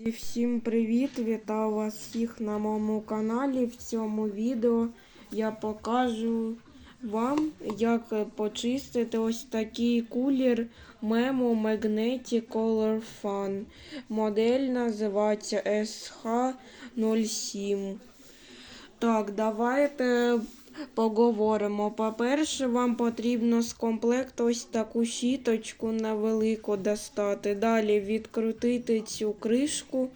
І Всім привіт! Вітаю вас всіх на моєму каналі. В цьому відео я покажу вам, як почистити ось такий кулер Memo Magnetic Color Fan. Модель називається SH07. Так, давайте поговоримо. По-перше, вам потрібно з комплекту ось таку щіточку невелику достати. Далі відкрутити цю кришку.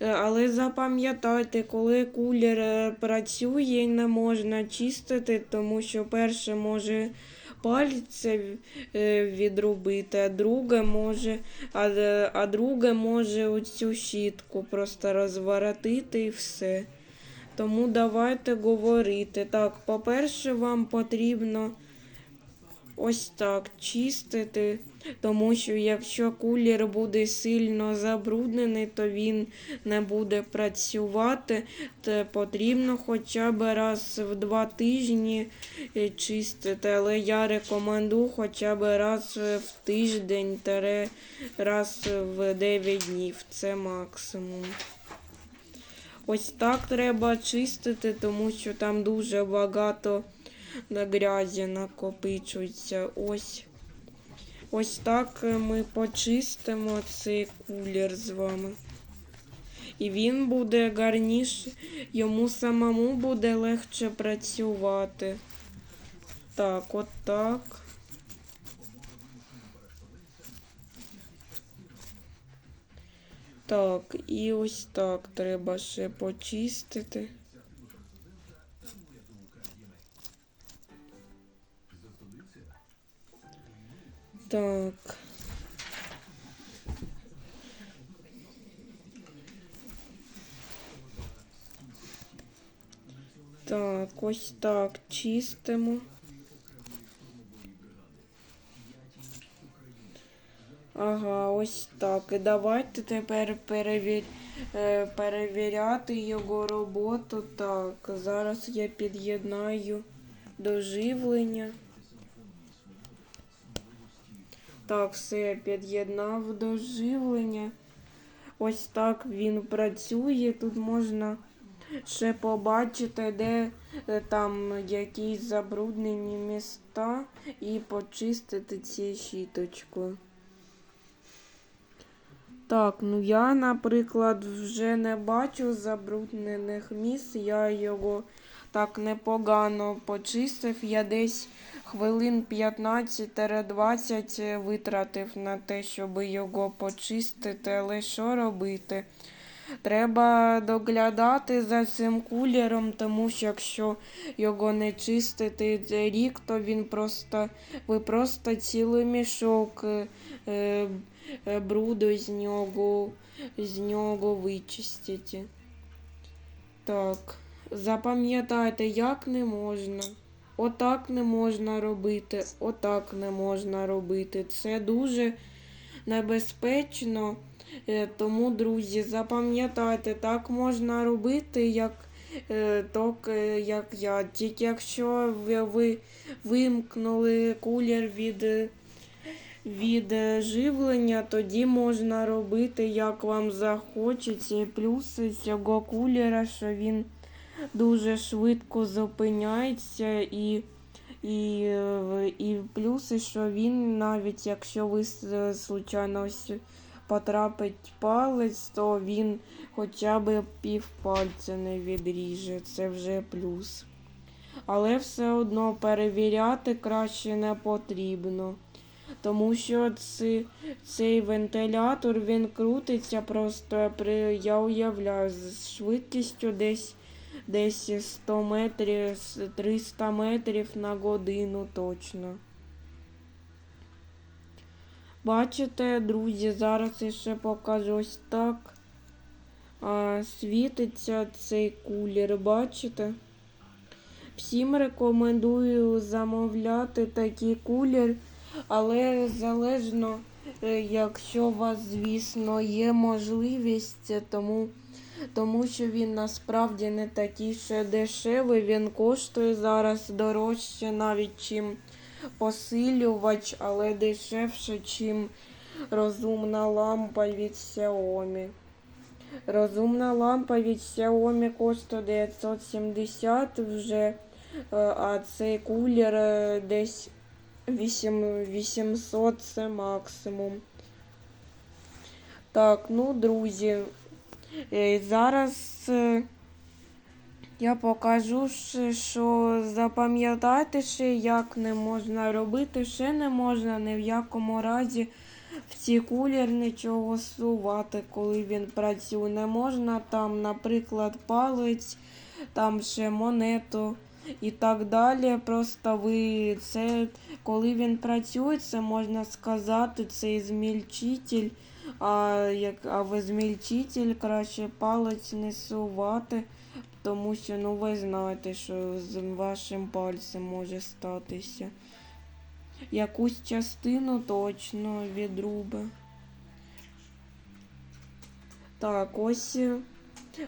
Е, Але запам'ятайте, коли кулер е, працює, не можна чистити, тому що перше може пальце е, відрубити, а друге може, а, а друге може оцю щітку просто розворотити і все. Тому давайте говорити. Так, по-перше, вам потрібно ось так чистити, тому що якщо кулер буде сильно забруднений, то він не буде працювати. То потрібно хоча б раз в два тижні е, чистити, але я рекомендую хоча б раз в тиждень, раз в 9 днів. Це максимум. Ось так треба чистити, тому що там дуже багато грязі накопичується. Ось. Ось так ми почистимо цей кулер з вами. І він буде гарніше, йому самому буде легше працювати. Так, от так. Так, і ось так треба ще почистити. Так. Так, ось так чистимо. Ага, ось так. І давайте тепер перевір... е, перевіряти його роботу. Так, зараз я під'єднаю до живлення. Так, все, під'єднав до живлення. Ось так він працює. Тут можна ще побачити, де е, там якісь забруднені міста і почистити цією щіточкою. Так, ну я, наприклад, вже не бачу забруднених місць. Я його так непогано почистив. Я десь хвилин 15-20 витратив на те, щоб його почистити. Але що робити? Треба доглядати за цим кулером, тому що якщо його не чистити рік, то він просто ви просто цілий мішок е, е, бруду з нього, з нього вичистите. Так, запам'ятайте, як не можна. Отак не можна робити, отак не можна робити. Це дуже небезпечно. Е, Тому, друзі, запам'ятайте, так можна робити, як, е, так, е, як я. Тільки якщо ви, ви вимкнули кулер від, від живлення, тоді можна робити, як вам захочеться. Плюси цього кулера, що він дуже швидко зупиняється і. І, і плюси, що він навіть якщо ви случайно потрапить палець, то він хоча б пів пальця не відріже. Це вже плюс. Але все одно перевіряти краще не потрібно. Тому що ці, цей вентилятор він крутиться просто при, я уявляю, з швидкістю десь десь 100 метрів, с- 300 метрів на годину точно. Бачите, друзі, зараз я ще покажу ось так. А, світиться цей кулер, бачите? Всім рекомендую замовляти такий кулер, але залежно, е, якщо у вас, звісно, є можливість, тому, тому що він насправді не такий ще дешевий, він коштує зараз дорожче навіть чим посилювач, але дешевше, чим розумна лампа від Xiaomi. Розумна лампа від Xiaomi коштує 970 вже, е, а цей кулер е, десь 800 це максимум. Так, ну, друзі, е, зараз я покажу, що запам'ятайте ще, як не можна робити, ще не можна ні в якому разі в ці кулер нічого сувати, коли він працює. Не можна там, наприклад, палець, там ще монету і так далі. Просто ви це, коли він працює, це можна сказати, це змільчитель. А як а в змільчитель краще палець не сувати, тому що ну ви знаєте, що з вашим пальцем може статися. Якусь частину точно відруби. Так, ось,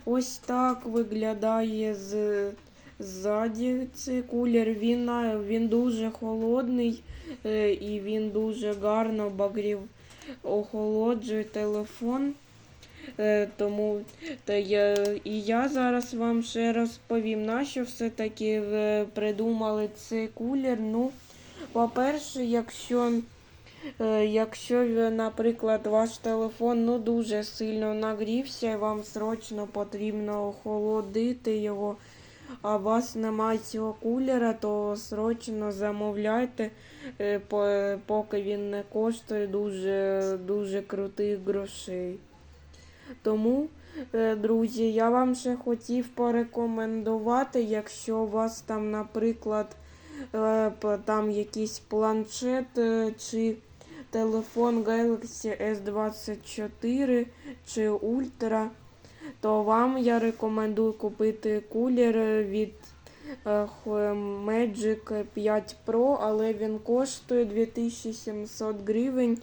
ось так виглядає з, ззаді цей кулер. Він, він дуже холодний е, і він дуже гарно багрів охолоджує телефон. Е, тому та я, і я зараз вам ще розповім, на що все-таки придумали цей кулер. Ну, по-перше, якщо, е, якщо, е, наприклад, ваш телефон ну, дуже сильно нагрівся, і вам срочно потрібно охолодити його, а у вас немає цього кулера, то срочно замовляйте, поки він не коштує дуже, дуже крутих грошей. Тому, е, друзі, я вам ще хотів порекомендувати, якщо у вас там, наприклад, е, там якийсь планшет е, чи телефон Galaxy S24 чи Ultra, то вам я рекомендую купити кулер від Magic 5 Pro, але він коштує 2700 гривень.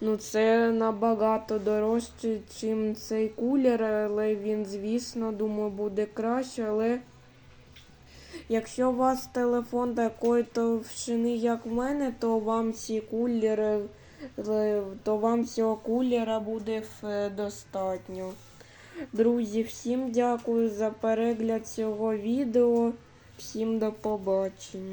Ну, це набагато дорожче, ніж цей кулер, але він, звісно, думаю, буде краще. Але якщо у вас телефон такої товщини, як в мене, то вам ці кулери, е, то вам цього кулера буде е, достатньо. Друзі, всім дякую за перегляд цього відео. Всім до побачення.